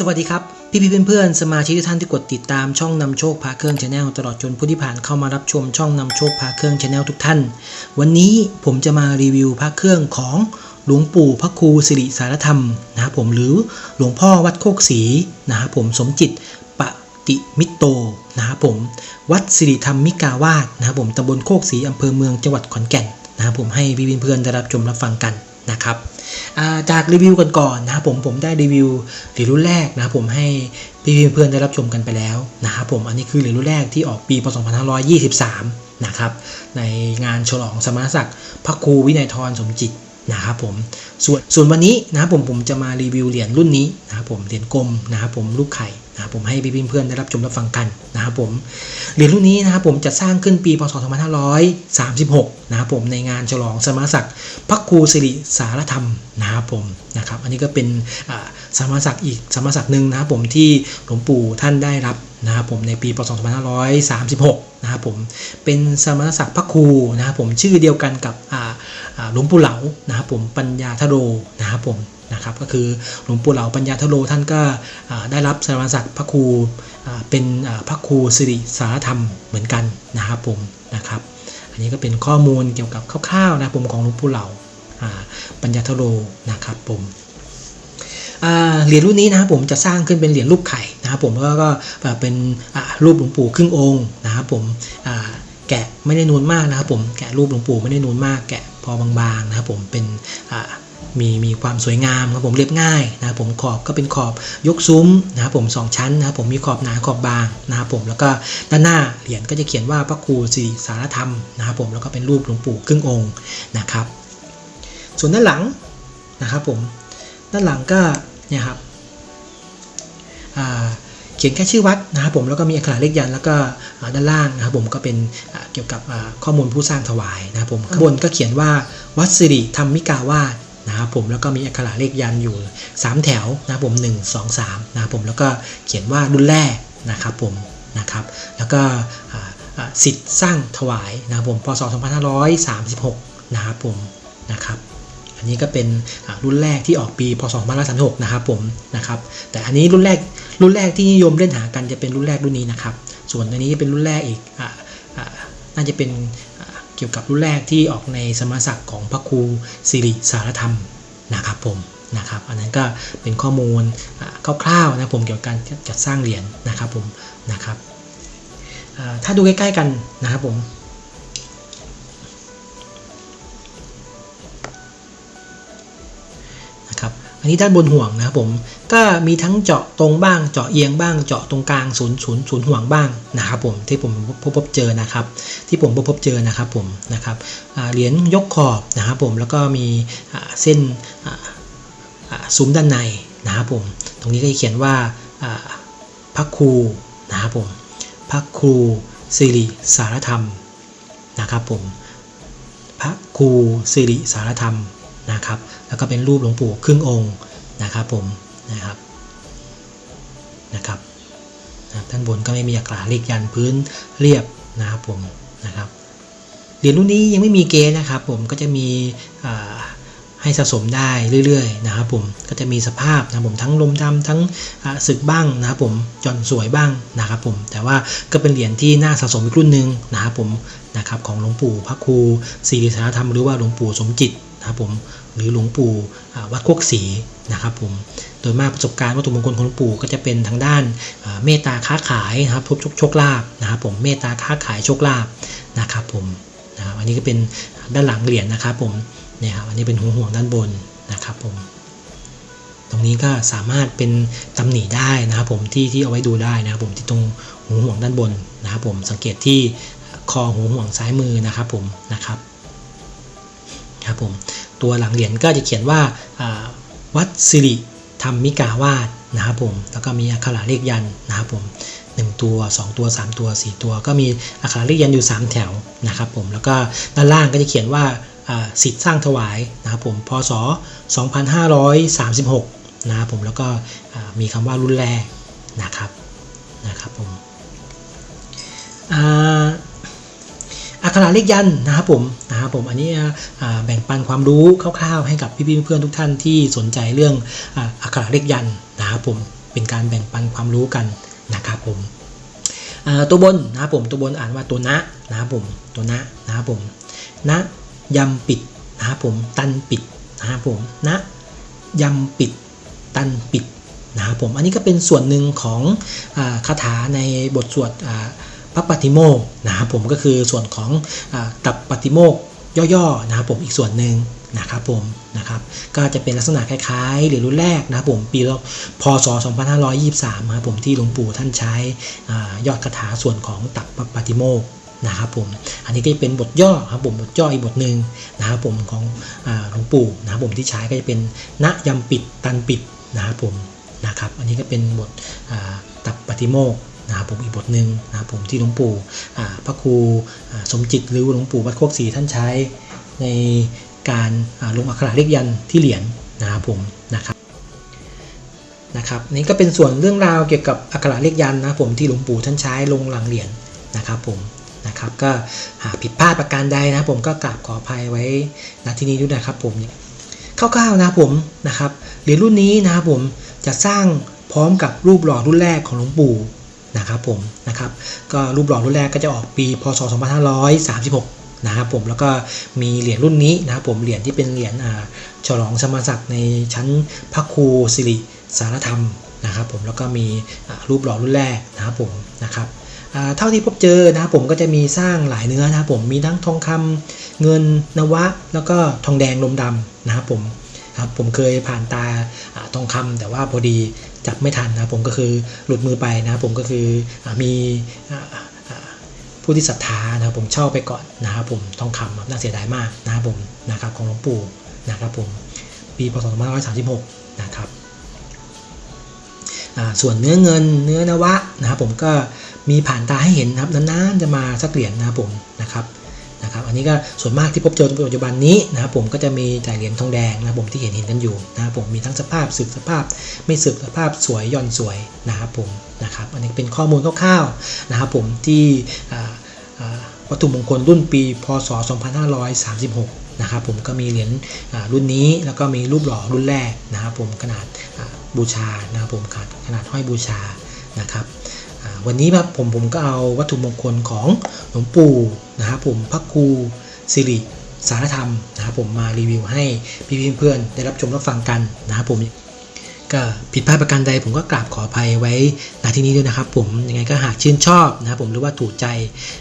สวัสดีครับ พี่พี่ๆเพื่อนๆสมาชิกทุกท่านที่กดติดตามช่องนำโชคพาเครื่องชาแนลตลอดจนผู้ที่ผ่านเข้ามารับชมช่องนำโชคพาเครื่องชาแนลทุกท่าน วันนี้ผมจะมารีวิวพระเครื่องของหลวงปู่พระครูสิริสารธรรมนะครับผมหรือหลวงพ่อวัดโคกศรีนะครับผมสมจิตปฏิมิตโตนะครับผมวัดสิริธรรมมิกาวาสนะครับผมตำบลโคกศรีอำเภอเมืองจังหวัดขอนแก่นนะครับผมให้พี่ๆเพื่อนๆได้รับชมรับฟังกัน นะครับจากรีวิวกันก่อนนะครับผมผมได้รีวิวเหรียญรุ่นแรกนะครับผมให้พี่เพื่อนๆได้รับชมกันไปแล้วนะครับผมอันนี้คือเหรียญรุ่นแรกที่ออกปีพศ2523 นะครับในงานฉลองสมณศักดิ์พระครูวินัยทรสมจิต นะครับผมส่วนส่วนวันนี้นะครับผมผมจะมารีวิวเหรียญรุ่นนี้นะครับผมเหรียญกลมนะครับผมลูกไข่นะครับผมให้พี่เพื่อนๆได้รับชมรับฟังกันนะครับผมเหรียญรุ่นนี้นะครับผมจะสร้างขึ้นปีพศ 2536 นะครับผมในงานฉลองสมณศักดิ์พระครูสิริสารธรรมนะครับผมนะครับอันนี้ก็เป็นสมณศักดิ์อีกสมณศักดิ์หนึ่งนะครับผมที่หลวงปู่ท่านได้รับนะครับผมในปีพศ 2536 นะครับผมเป็นสมณศักดิ์พระครูนะครับผมชื่อเดียวกันกับอ่า หลวงปู่เหลานะครับผมปัญญาทโรนะครับผมนะครับก็คือหลวงปู่เหลาปัญญาทโรท่านก็ได้รับสมณศักดิ์พระครูเป็นพระครูสิริสารธรรมเหมือนกันนะครับผมนะครับ อันนี้ก็เป็นข้อมูลเกี่ยวกับคร่าวๆนะผมของหลวงปู่เหล่าปัญญาทโรนะครับผมเหรียญรุ่นนี้นะครับผมจะสร้างขึ้นเป็นเหรียญรูปไข่นะครับผมแล้วก็เป็นรูปหลวงปู่ครึ่งองค์นะครับผม แกะไม่ได้นูนมากนะครับผมแกะรูปหลวงปู่ไม่ได้นูนมากแกะพอบางๆนะครับผมเป็นมีมีความสวยงามครับผมเรียบง่ายนะครับผมขอบก็เป็นขอบยกซุ้มนะครับผมสองชั้นนะครับผมมีขอบหนาขอบบางนะครับผมแล้วก็ด้านหน้าเหรียญก็จะเขียนว่าพระครูสิริสารธรรมนะครับผมแล้วก็เป็นรูปหลวงปู่ครึ่งองค์นะครับ ส่วนด้านหลังนะครับผมด้านหลังก็เนี่ยครับอ่า ขียนแค่ชื่อวัดนะครับผมแล้วก็มีอักขระเลขยันต์แล้วก็อ่าด้านล่างนะครับผมก็เป็นอ่าเกี่ยวกับอ่าข้อมูลผู้สร้างถวายนะครับผมข้างบนก็เขียนว่าวัดสิริธรรมิกาวาสนะครับผมแล้วก็มีอักขระเลขยันต์อยู่ 3 แถวนะครับผม 1 2 3นะครับผมแล้วก็เขียนว่ารุ่นแรกนะครับผมนะครับแล้วก็อ่าอ่าสิทธิ์สร้างถวายนะครับผมพศ 2536นะครับผมนะครับอันนี้ก็เป็นอ่ารุ่นแรกที่ออกปีพศ2536นะครับผมนะครับแต่อันนี้รุ่นแรก รุ่นแรกที่นิยมเล่นหากันจะเป็นรุ่นแรกรุ่นนี้นะครับ ส่วนอันนี้เป็นรุ่นแรกอีกออน่าจะเป็นเกี่ยวกับรุ่นแรกที่ออกในสมณศักดิ์ของพระครูสิริสารธรรมนะครับผมนะครับ อันนั้นก็เป็นข้อมูลคร่าวๆนะผมเกี่ยวกับการจัดสร้างเหรียญนะครับผมนะครับถ้าดูใกล้ๆกันนะครับผม อันนี้ด้านบนห่วงนะครับผมก็มีทั้งเจาะตรงบ้างเจาะเอียงบ้างเจาะตรงกลางศูนย์ศูนย์ศูนย์ห่วงบ้างนะครับผมที่ผมพบพบเจอนะครับ ที่ผมพบพบเจอนะครับผมนะครับเหรียญยกขอบนะครับผมแล้วก็มีเส้นซุ้มด้านในนะครับผมตรงนี้ก็จะเขียนว่าพระครูนะครับผมพระครูสิริสารธรรมนะครับผมพระครูสิริสารธรรม นะครับ แล้วก็เป็นรูปหลวงปู่ครึ่งองค์นะครับผมนะครับนะครับนะด้านบนก็ไม่มีอักระเลขยันพื้นเรียบนะครับผมนะครับเหรียญรุ่นนี้ยังไม่มีเกณฑ์นะครับ ผมก็จะมีให้สะสมได้เรื่อยๆนะครับผมก็จะมีสภาพนะครับผมทั้งลมดำทั้งอ่าสึกบ้างนะครับผมจอนสวยบ้างนะครับผมแต่ว่าก็เป็นเหรียญที่น่าสะสมอีกรุ่นหนึ่งนะครับผมนะครับของหลวงปู่พระครูศรีสารธรรมหรือว่าหลวงปู่สมจิต นะครับผมหรือหลวงปู่วัดโคกศรีนะครับผมโดยมากประสบการณ์วัตถุมงคลของหลวงปู่ก็จะเป็นทางด้านเมตตาค้าขายนะครับพบโชคโชคลาภนะครับผมเมตตาค้าขายโชคลาภนะครับผมนะครับอันนี้ก็เป็นด้านหลังเหรียญนะครับผมเนี่ยครับอันนี้เป็นหัวห่วงด้านบนนะครับผมตรงนี้ก็สามารถเป็นตำหนิได้นะครับผมที่ที่เอาไว้ดูได้นะครับผมที่ตรงหูห่วงด้านบนนะครับผมสังเกตที่คอหูห่วงซ้ายมือนะครับผมนะครับครับผม ตัวหลังเหรียญก็จะเขียนว่าวัดสิริธรรมิกาวาสนะครับผมแล้วก็มีอักขระเลขยันนะครับผมหนึ่งตัว 2 ตัว 3 ตัว 4 ตัว ก็มีอักขระเลขยันอยู่ 3 แถวนะครับผมแล้วก็ด้านล่างก็จะเขียนว่าสิทธิ์สร้างถวายนะครับผมพศ 2536นะครับผมแล้วก็มีคำว่ารุ่นแรกนะครับนะครับผมอ่า อักขระเลขยันนะครับผมนะครับผมอันนี้แบ่งปันความรู้คร่าวๆให้กับพี่ๆเพื่อนๆทุกท่านที่สนใจเรื่องอักขระเลขยันนะครับผมเป็นการแบ่งปันความรู้กันนะครับผมตัวบนนะครับผมตัวบนอ่านว่าตัวนะนะครับผมตัวนะนะครับผมนะยำปิดนะครับผมตันปิดนะครับผมนะยำปิดตันปิดนะครับผมอันนี้ก็เป็นส่วนหนึ่งของอคาถาในบทสวดอ พระปฏิโมกนะครับผมก็คือส่วนของอตับปฏิโมกย่อๆนะครับผมอีกส่วนหนึ่งนะครับผมนะครับก็จะเป็นลักษณะคล้ายๆ หรียญรุ่นแรกนะครับผมปีพศ 2523นะครับผมที่หลวงปู่ท่านใช้อยอดคาถาส่วนของตับปฏิโมกนะครับผมอันนี้ก็จะเป็นบทย่อครับผมบทย่ออีกบทหนึ่งนะครับผมของหลวงปู่นะครับผมที่ใช้ก็จะเป็นณยำปิดตันปิดนะครับผมนะครับอันนี้ก็เป็นบทตับปฏิโมก นะครับผมอีกบทหนึ่งนะครับผมที่หลวงปู่พระครูสมจิตหรือหลวงปู่วัดโคกศรีท่านใช้ในการลงอักขระเลขยันที่เหรียญนะครับผมนะครับนะครับนี่ก็เป็นส่วนเรื่องราวเกี่ยวกับอักขระเลขยันนะผมที่หลวงปู่ท่านใช้ลงหลังเหรียญนะครับผมนะครับก็หากผิดพลาดประการใดนะครับผมก็กราบขออภัยไว้ณที่นี้ด้วยนะครับผมคร่าวๆนะครับผมนะครับเหรียญรุ่นนี้นะครับผมจะสร้างพร้อมกับรูปหล่อรุ่นแรกของหลวงปู่ นะครับผมนะครับก็รูปหล่อรุ่นแรกก็จะออกปีพศ 2536 นะครับผมแล้วก็มีเหรียญรุ่นนี้นะครับผมเหรียญที่เป็นเหรียญฉลองสมณศักดิ์ในชั้นพระครูสิริสารธรรมนะครับผมแล้วก็มีรูปหล่อรุ่นแรกนะครับผมนะครับเท่าที่พบเจอนะครับผมก็จะมีสร้างหลายเนื้อนะครับผมมีทั้งทองคำเงินนวะ แล้วก็ทองแดงลมดำนะครับผมครับผมเคยผ่านตา อ่าแต่ว่าพอดีจับไม่ทันนะผมก็คือหลุดมือไปนะผมก็คืออมีออผู้ที่ศรัทธานะผมเช่าไปก่อนนะครับผมทองคำน่าเสียดายมากนะครับผมนะครับของหลวงปู่นะครับผมปีพศ2536นะครับอ่าส่วนเนื้อเงินเนื้อนวะนะครับผมก็มีผ่านตาให้เห็นนะครับนานๆจะมาสักเหรียญนะครับผมนะครับ นะครับอันนี้ก็ส่วนมากที่พบเจอในปัจจุบันนี้นะครับผมก็จะมีแต่เหรียญทองแดงนะครับผมที่เห็นเห็นกันอยู่นะครับผมมีทั้งสภาพสึกสภาพ ไม่สึกสภาพสวยย่อนสวยนะครับผมนะครับอันนี้เป็นข้อมูลคร่าวๆนะครับผมที่วัตถุมงคลรุ่นปี พศ 2536 นะครับผมก็มีเหรียญรุ่นนี้แล้วก็มีรูปหล่อรุ่นแรกนะครับผมขนาดบูชานะครับผมขนาดห้อยบูชานะครับ วันนี้ครับผมผมก็เอาวัตถุมงคลของหลวงปู่นะครับผมพระครูสิริสารธรรมนะครับผมมารีวิวให้พี่เพื่อนๆได้รับชมรับฟังกันนะครับผมก็ผิดพลาดประการใดผมก็กราบขออภัยไว้ณที่นี้ด้วยนะครับผมยังไงก็หากชื่นชอบนะครับผมหรือว่าถูกใจ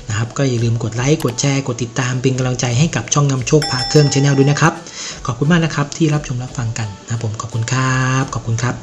นะครับก็อย่าลืมกดไลค์กดแชร์กดติดตามเป็นกำลังใจให้กับช่องนำโชคพาเครื่องชาแนลด้วยนะครับ ขอบคุณมากนะครับที่รับชมรับฟังกันนะครับผมขอบคุณครับขอบคุณครับ